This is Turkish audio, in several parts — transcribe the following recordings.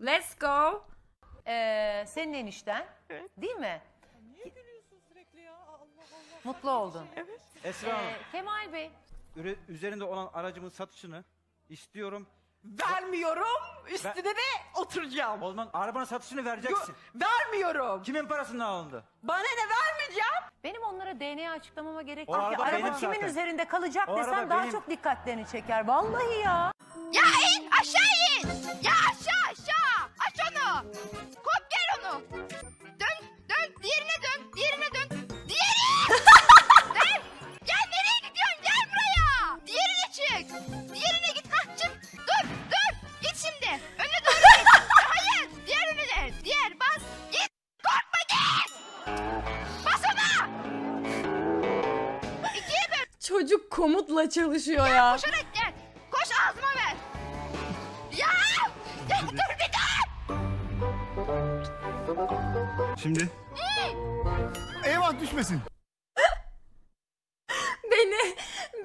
Let's go. Ee, senin enişten. Değil mi? Niye gülüyorsun sürekli ya? Allah Allah. Mutlu oldun. Esra Hanım, Ee, Kemal Bey. üre- üzerinde olan aracımın satışını istiyorum. Vermiyorum. Üstüne de oturacağım. O zaman arabanın satışını vereceksin. Vermiyorum. Kimin parasından alındı? Bana ne vermeyeceğim? Benim onlara DNA açıklamama gerek O yok. ki. araba Araba benim kimin zaten. üzerinde kalacak O desem araba daha benim. çok dikkatlerini çeker. Vallahi ya. Ya in aşağı in. Ya aşağı aşağı. Aç onu. Kop gel onu. Dön dön diğerine dön. Diğerine dön. Diğeri. dön. Gel nereye gidiyorsun? Gel buraya. Diğerine çık. Diğerine git. Hah çık. Dur dur. Git şimdi. Öne doğru git. Hayır. Diğer önüne. Diğer bas. Git. Korkma git. Bas ona. İkiye böl. Çocuk komutla çalışıyor ya. Koşarak gel. Koş ağzıma ver. Şimdi. Eyvah düşmesin. Beni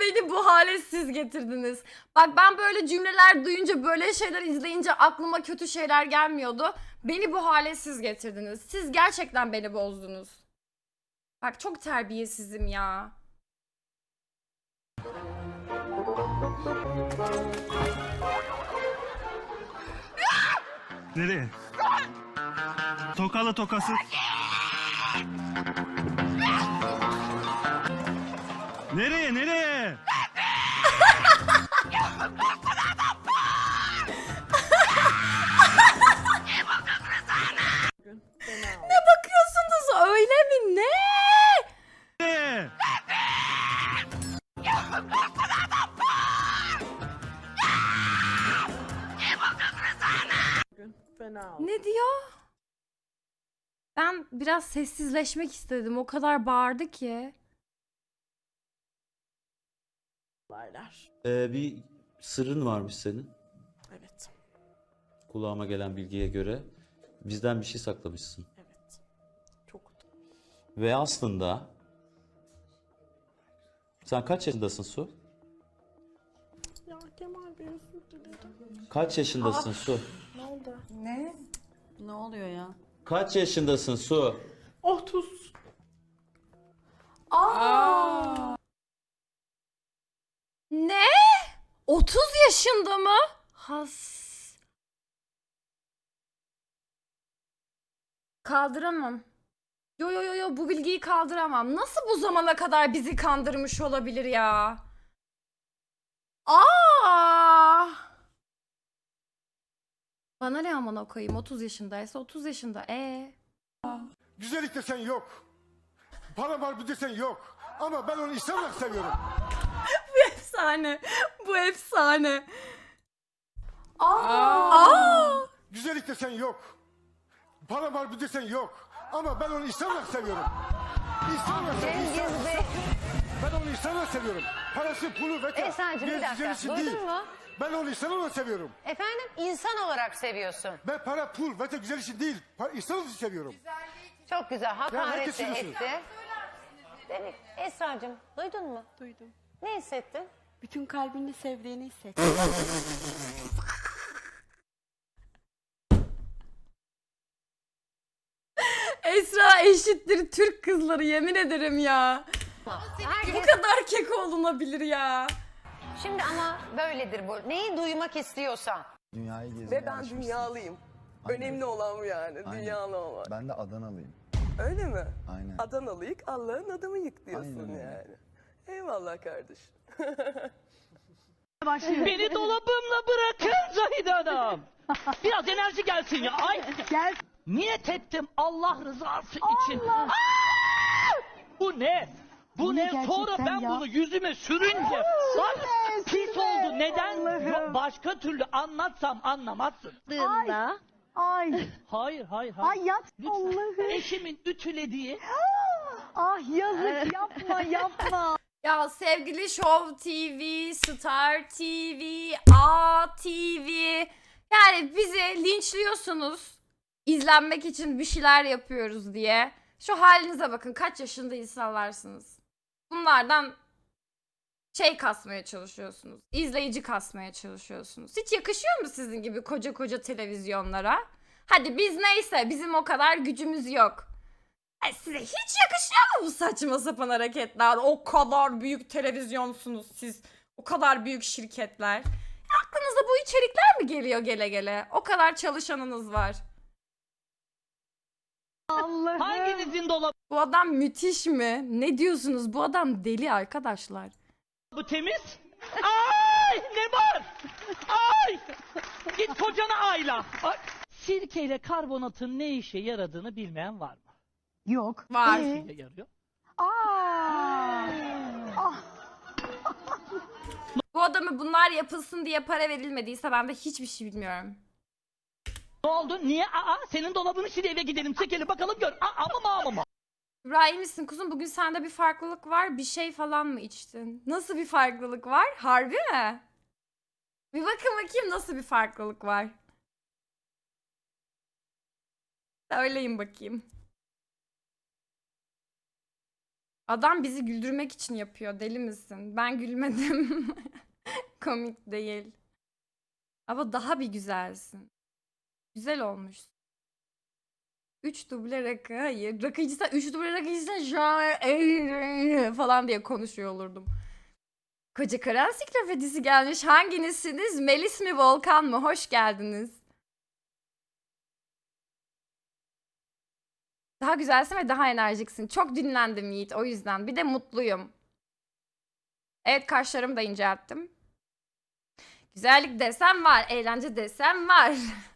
beni bu hale siz getirdiniz. Bak ben böyle cümleler duyunca böyle şeyler izleyince aklıma kötü şeyler gelmiyordu. Beni bu hale siz getirdiniz. Siz gerçekten beni bozdunuz. Bak çok terbiyesizim ya. Nereye? Tokalı tokası. Nereye nereye? Ne bakıyorsunuz öyle mi? Ne? Ne diyor? Ben biraz sessizleşmek istedim. O kadar bağırdı ki. Olaylar. Ee, bir sırrın varmış senin. Evet. Kulağıma gelen bilgiye göre bizden bir şey saklamışsın. Evet. Çok Ve aslında sen kaç yaşındasın Su? Ya Kemal Bey özür dilerim. Kaç yaşındasın Su? Ne oldu? Ne oluyor ya? Kaç yaşındasın Su? 30. Ne? 30 yaşında mı? Has. Kaldıramam. Yo yo yo yo bu bilgiyi kaldıramam. Nasıl bu zamana kadar bizi kandırmış olabilir ya? Aa! Bana ne amına koyayım 30 yaşındaysa 30 yaşında. E Güzellik desen yok. Para var bu desen yok. Ama ben onu insan olarak seviyorum. efsane. Bu efsane. Aa! Aa! Güzellik desen yok. Para var bu desen yok. Ama ben onu insan olarak seviyorum. İnsan olarak seviyorum. insan. Ben onu insan olarak seviyorum. Parası, pulu ve Esra'cığım bir dakika. Duydun değil. mu? Ben onu insan olarak seviyorum. Efendim insan olarak seviyorsun. Ben para, pul ve de güzel için değil. Para, insan olarak seviyorum. Çok güzel. Hakaret herkes de biliyorsun. etti. Demek Esra'cığım duydun mu? Duydum. Ne hissettin? Bütün kalbini sevdiğini hisset. Esra eşittir Türk kızları yemin ederim ya. Bu Herkes... kadar kek olunabilir ya. Şimdi ama böyledir bu. Neyi duymak istiyorsan. Dünyayı gezmeye Ve ben alışmışsın. dünyalıyım. Aynen. Önemli olan bu yani. Aynen. Dünyalı olmak. Ben de Adanalıyım. Öyle mi? Aynen. Adanalıyık Allah'ın adamı yık diyorsun Aynen yani. Eyvallah kardeşim. Beni dolabımla bırakın Zahide Hanım. Biraz enerji gelsin ya. Ay. Gel. Niyet ettim Allah rızası için. Aa! Bu ne? Bu Ne ne? Sonra ben ya? bunu yüzüme sürünce bak pis oldu. Neden? Yo- Başka türlü anlatsam anlamazsın. Ay. Ay. Hayır hayır hayır. Ay yat Lütfen. Allah'ım. Eşimin ütülediği Ah yazık yapma yapma. Ya sevgili Show TV, Star TV, A TV yani bizi linçliyorsunuz izlenmek için bir şeyler yapıyoruz diye. Şu halinize bakın kaç yaşında insanlarsınız. Bunlardan şey kasmaya çalışıyorsunuz. izleyici kasmaya çalışıyorsunuz. Hiç yakışıyor mu sizin gibi koca koca televizyonlara? Hadi biz neyse bizim o kadar gücümüz yok. Ay size hiç yakışıyor mu bu saçma sapan hareketler? O kadar büyük televizyonsunuz siz. O kadar büyük şirketler. Ya aklınıza bu içerikler mi geliyor gele gele? O kadar çalışanınız var. Allah'ım. Hanginizin dolabı Bu adam müthiş mi? Ne diyorsunuz? Bu adam deli arkadaşlar. Temiz? Ay ne var? Ay! Git kocana ayla. Ay. Sirkeyle karbonatın ne işe yaradığını bilmeyen var mı? Yok. Var. Ne işe yarıyor? Aa. Ah. Bu adamı bunlar yapılsın diye para verilmediyse ben de hiçbir şey bilmiyorum. Ne oldu? Niye? Aa senin dolabını sil eve gidelim çekelim bakalım gör. Aa ama mı ama mı? İbrahim misin kuzum bugün sende bir farklılık var. Bir şey falan mı içtin? Nasıl bir farklılık var? Harbi mi? Bir bakın bakayım nasıl bir farklılık var. Söyleyin bakayım. Adam bizi güldürmek için yapıyor. Deli misin? Ben gülmedim. Komik değil. Ama daha bir güzelsin. Güzel olmuş. 3 duble rakı. Hayır. Rakıcıysa 3 duble şu an falan diye konuşuyor olurdum. Koca Karı Ansiklopedisi gelmiş. Hanginizsiniz? Melis mi Volkan mı? Hoş geldiniz. Daha güzelsin ve daha enerjiksin. Çok dinlendim Yiğit o yüzden. Bir de mutluyum. Evet kaşlarımı da incelttim. Güzellik desem var. Eğlence desem var.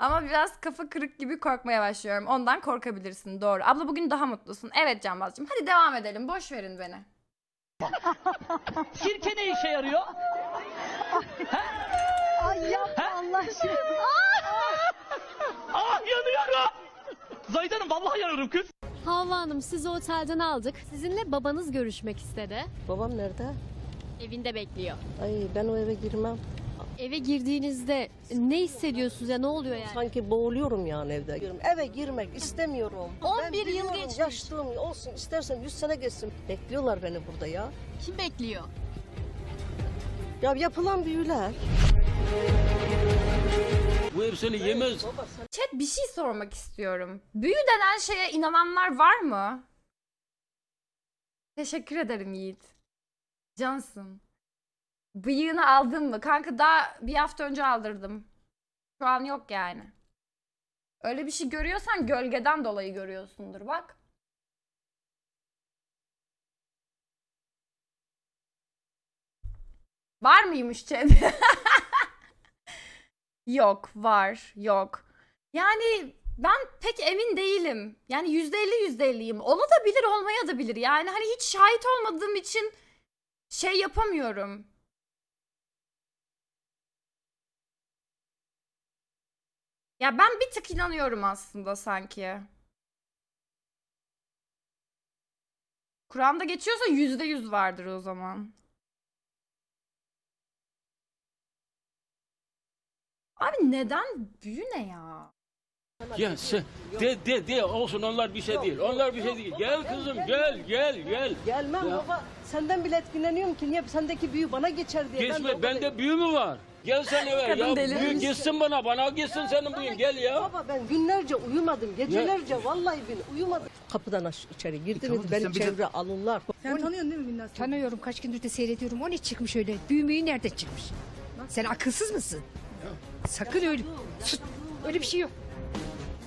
Ama biraz kafa kırık gibi korkmaya başlıyorum. Ondan korkabilirsin. Doğru. Abla bugün daha mutlusun. Evet Canbazcığım. Hadi devam edelim. Boş verin beni. Sirke ne işe yarıyor? Ay yapma Allah aşkına. Ah yanıyorum. Zahide Hanım vallahi yanıyorum kız. Havva Hanım sizi otelden aldık. Sizinle babanız görüşmek istedi. Babam nerede? Evinde bekliyor. Ay ben o eve girmem. Eve girdiğinizde ne hissediyorsunuz ya ne oluyor yani? Sanki boğuluyorum yani evde. Eve girmek istemiyorum. 11 Ben yıl biliyorum, geçmiş. Yaşlığım olsun istersen 100 sene geçsin. Bekliyorlar beni burada ya. Kim bekliyor? Ya yapılan büyüler. Bu hepsini yemez. Baba sen Chat bir şey sormak istiyorum. Büyü denen şeye inananlar var mı? Teşekkür ederim Yiğit. Cansın. Bıyığını aldın mı? Kanka daha bir hafta önce aldırdım. Şu an yok yani. Öyle bir şey görüyorsan gölgeden dolayı görüyorsundur bak. Var mıymış chat? yok, var, yok. Yani ben pek emin değilim. Yani yüzde elli yüzde elliyim. Olabilir olmaya da bilir. Yani hani hiç şahit olmadığım için şey yapamıyorum. Ya ben bir tık inanıyorum aslında sanki. Kur'an'da geçiyorsa yüzde yüz vardır o zaman. Abi neden büyü ne ya? Ya sen de de de olsun onlar bir şey değil. Onlar bir şey değil. Gel kızım gel gel gel. gelmem Ya. baba. Senden bile etkileniyorum ki niye sendeki büyü bana geçer diye. Geçme ben bende büyü mü var? Gel sen eve Kadın ya delirmiş büyü ya. geçsin bana bana geçsin senin büyün gel ya. Baba ben günlerce uyumadım. Gecelerce vallahi bin uyumadım. Kapıdan aş- içeri girdi mi beni çevre alırlar. Sen tanıyorsun değil mi Binnaz? Tanıyorum kaç gündür de seyrediyorum. O ne çıkmış öyle? Büyümeyi nerede çıkmış? Sen akılsız mısın? Sakın öyle. Sus, Öyle bir şey yok.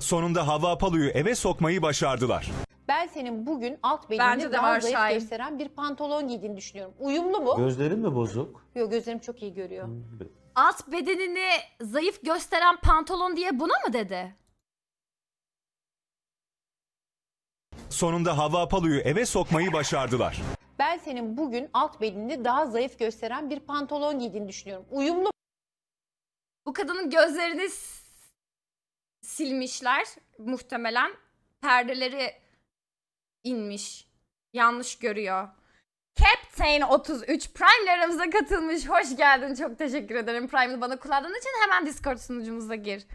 Sonunda Havva Apalu'yu eve sokmayı başardılar. Ben senin bugün alt Bence bedenini de daha var zayıf Şahin. gösteren bir pantolon giydiğini düşünüyorum. Uyumlu mu? Gözlerin mi bozuk? Yok gözlerim çok iyi görüyor. Alt bedenini zayıf gösteren pantolon diye buna mı dedi? Sonunda Havva Apalu'yu eve sokmayı başardılar. Ben senin bugün alt bedenini daha zayıf gösteren bir pantolon giydiğini düşünüyorum. Uyumlu Bu kadının gözlerini s- silmişler muhtemelen. Perdeleri inmiş. Yanlış görüyor. Captain 33 Prime'lerimize katılmış. Hoş geldin. Çok teşekkür ederim Prime'ı bana kullandığın için. Hemen Discord sunucumuza gir.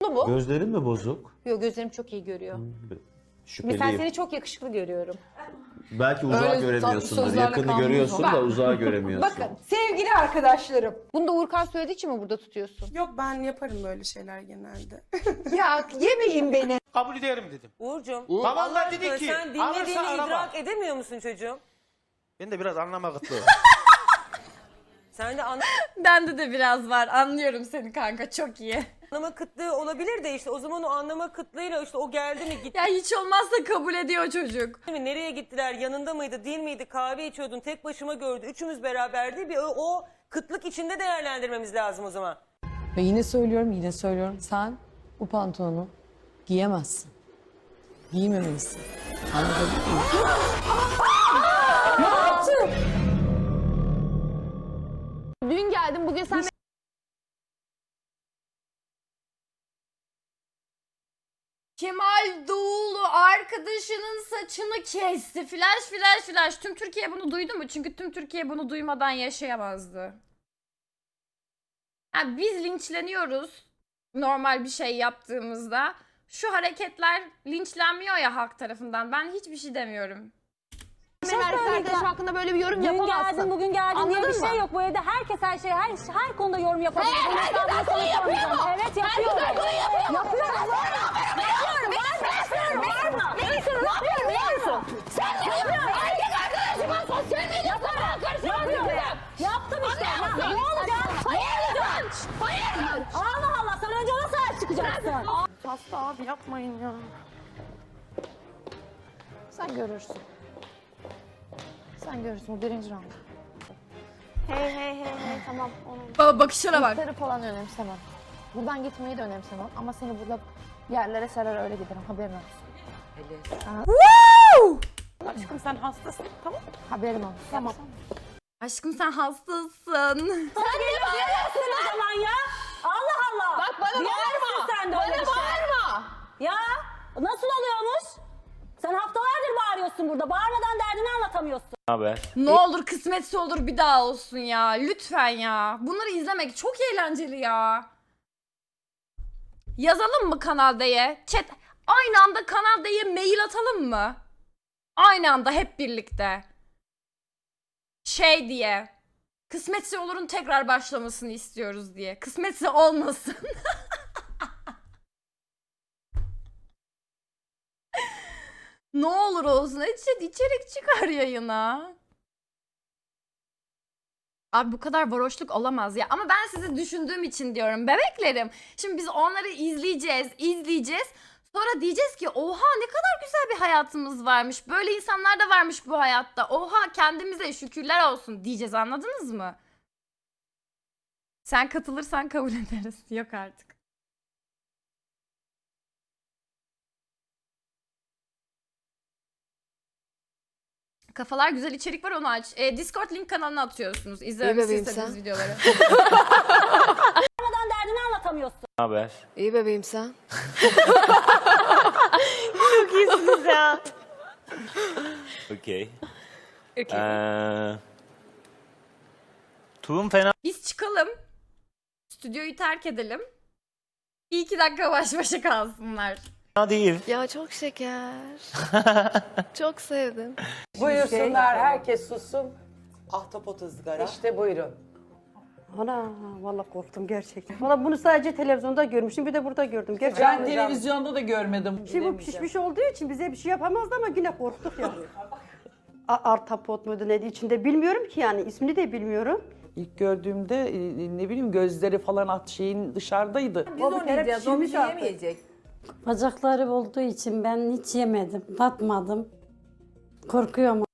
mu? Gözlerin mi bozuk? Yok gözlerim çok iyi görüyor. Şüpheliyim. Mesela seni çok yakışıklı görüyorum. Belki uzağı Öyle göremiyorsundur. sözlerle Yakını görüyorsun da uzağı göremiyorsun. Bakın sevgili arkadaşlarım. Bunu da Uğurkan söylediği için mi burada tutuyorsun? Yok ben yaparım böyle şeyler genelde. ya yemeyin beni. Kabul ederim dedim. Uğur'cum. Babanlar dedi aşkına ki, Sen dinlediğini alırsa araba. idrak edemiyor musun çocuğum? Ben de biraz anlama kıtlığı. Sen de Bende de biraz var. Anlıyorum seni kanka. Çok iyi. Anlama kıtlığı olabilir de işte o zaman o anlama kıtlığıyla işte o geldi mi gitti Ya hiç olmazsa kabul ediyor çocuk. mi nereye gittiler yanında mıydı değil miydi kahve içiyordun tek başıma gördü üçümüz beraberdi bir o, o kıtlık içinde değerlendirmemiz lazım o zaman. Ve yine söylüyorum yine söylüyorum sen bu pantolonu giyemezsin. Giymemelisin. Anladın mı? Dün geldim bugün sen Kemal Doğulu arkadaşının saçını kesti. Flash flash flash. Tüm Türkiye bunu duydu mu? Çünkü tüm Türkiye bunu duymadan yaşayamazdı. Yani biz linçleniyoruz normal bir şey yaptığımızda. Şu hareketler linçlenmiyor ya halk tarafından. Ben hiçbir şey demiyorum. arkadaşım hakkında böyle bir yorum yapamazsın. bugün geldin Anladın diye bir şey mı? yok. Bu evde herkes her şey her her konuda yorum yapabilir. Hey, herkes her konuyu yapıyor mu? Evet yapıyor. Herkes her konuyu yapıyor mu? Yapıyor. Sen görürsün. Sen görürsün bu birinci round. Hey hey hey hey tamam. Onu Baba bakışlara bak. Kızları falan önemsemem. Buradan gitmeyi de önemsemem. Ama seni burada yerlere serer öyle giderim haberin olsun. Woo! Aşkım sen hastasın tamam Haberin olsun. Tamam. Aşkım sen hastasın. Sen beni bağırıyorsun o zaman ya. Allah Allah. Bak bana bağırma. Sen de bana bağırma. Ya nasıl oluyormuş? Sen haftalardır bağırıyorsun burada. Bağırmadan derdini anlatamıyorsun. Ne olur kısmetse olur bir daha olsun ya. Lütfen ya. Bunları izlemek çok eğlenceli ya. Yazalım mı Kanal D'ye? Chat aynı anda Kanal D'ye mail atalım mı? Aynı anda hep birlikte. Şey diye. Kısmetse olurun tekrar başlamasını istiyoruz diye. Kısmetse olmasın. ne olur olsun. İçerik, içerik çıkar yayına. Abi bu kadar varoşluk olamaz ya. Ama ben sizi düşündüğüm için diyorum. Bebeklerim. Şimdi biz onları izleyeceğiz, izleyeceğiz. Sonra diyeceğiz ki oha ne kadar güzel bir hayatımız varmış. Böyle insanlar da varmış bu hayatta. Oha kendimize şükürler olsun diyeceğiz anladınız mı? Sen katılırsan kabul ederiz. Yok artık. Kafalar güzel içerik var onu aç. E, Discord link kanalına atıyorsunuz. İzlemek bebeğim istediğiniz sen. videoları. Bağırmadan derdini anlatamıyorsun. İyi bebeğim sen. Okey. Tuğum fena Biz çıkalım. Stüdyoyu terk edelim. Bir iki dakika baş başa kalsınlar. Değil. Ya çok şeker. çok sevdim. Buyursunlar herkes sussun. Ahtapot ızgara. İşte buyurun. Ana vallahi korktum gerçekten. Valla bunu sadece televizyonda görmüştüm bir de burada gördüm. Gerçekten. televizyonda da görmedim. Şimdi bu pişmiş olduğu için bize bir şey yapamazdı ama yine korktuk ya. Artapot muydu neydi içinde bilmiyorum ki yani ismini de bilmiyorum. İlk gördüğümde e, ne bileyim gözleri falan at şeyin dışarıdaydı. Biz o kere pişirmiş artık. Bacakları olduğu için ben hiç yemedim, tatmadım. Korkuyorum.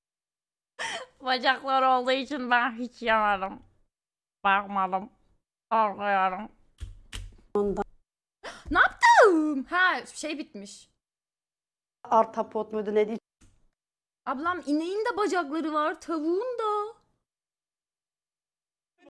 Bacaklar olduğu için ben hiç yemedim. Bakmadım. Korkuyorum. Ondan. ne yaptım? Ha şey bitmiş. Artapot muydu neydi Ablam ineğin de bacakları var, tavuğun da.